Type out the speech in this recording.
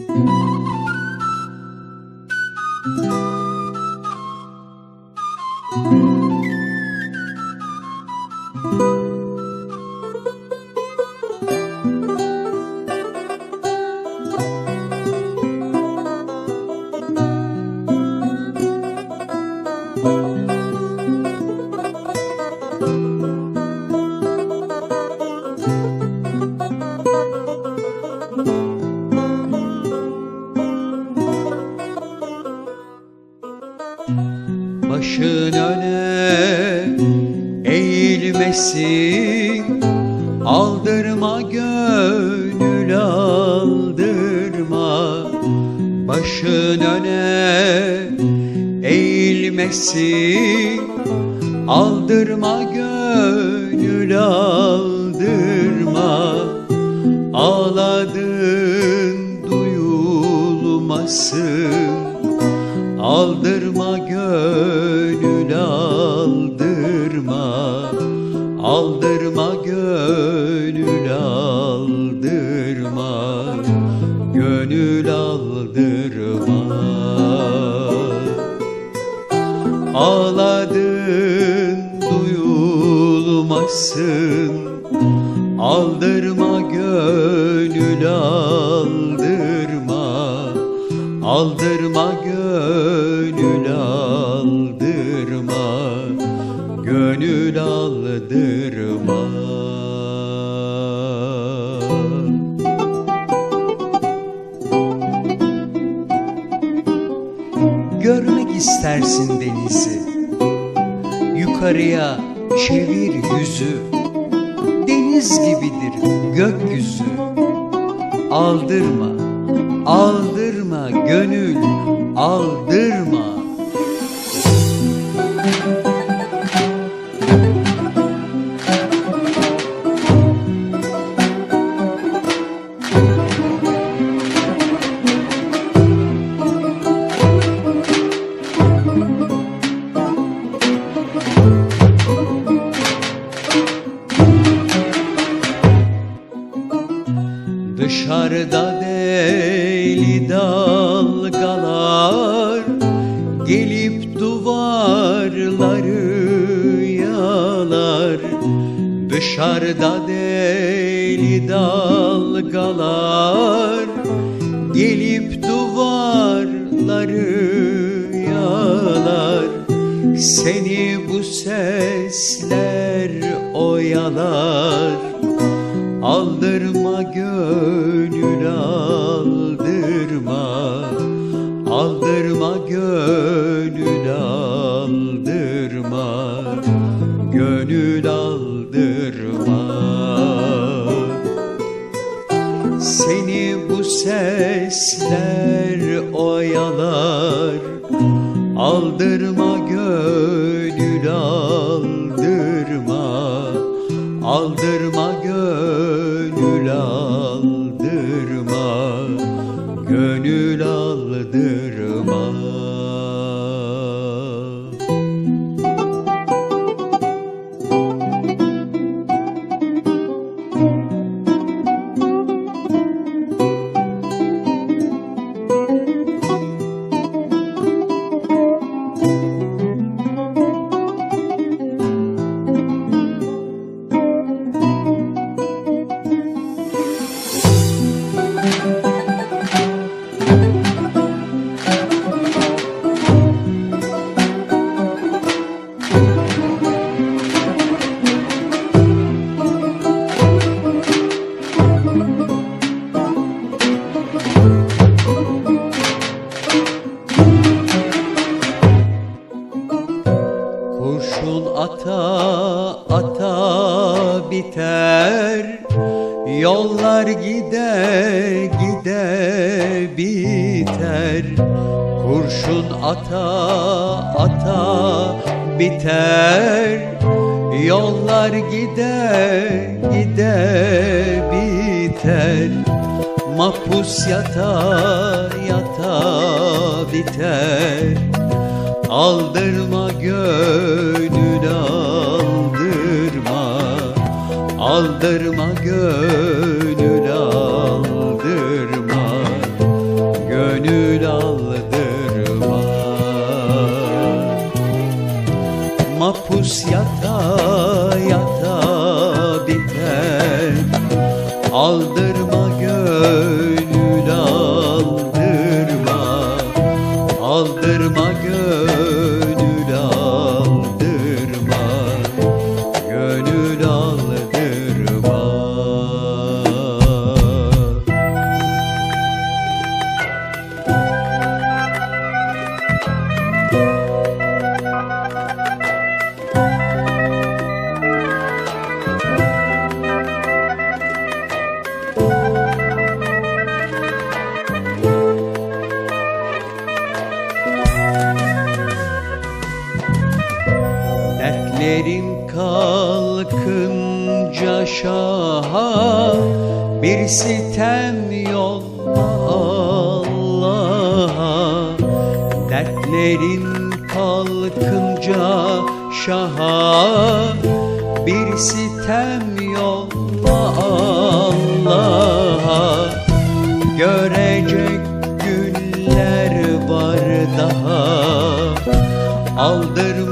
Başın eğilmesin Aldırma gönül aldırma. Başın öne eğilmesin. Aldırma gönül aldırma. Ağladın duyulmasın. Aldırma gönül aldırma Aldırma gönül aldırma Gönül aldırma. Ağladın duyulmasın. Aldırma gönül aldırma Aldırma gönül aldırma Gönül aldırma Görmek istersin denizi. Yukarıya çevir yüzü. Deniz gibidir gökyüzü. Aldırma, aldırma gönül, aldırma Dışarıda deli dalgalar Gelip duvarları yalar. Dışarıda deli dalgalar Gelip duvarları yalar. Seni bu sesler oyalar Aldırma gönül aldırma. Aldırma gönül aldırma. Gönül aldırma. Seni bu sesler oyalar. Aldırma gönül aldırma Aldırma gönül aldırma biter Yollar gide gide biter. Kurşun ata ata biter. Yollar gide gide biter. Mahpus yata yata biter. Aldırma gönül aldırma Aldırma gönül aldırma Gönül aldırma. Mapus yata yata biter Aldırma gönül aldırma. Aldırma gönül aldırma Gönül aldırma. Ellerim kalkınca şaha bir sitem yolla Allah'a. Dertlerim kalkınca şaha bir sitem yolla Allah'a. Görecek günler var daha Aldırma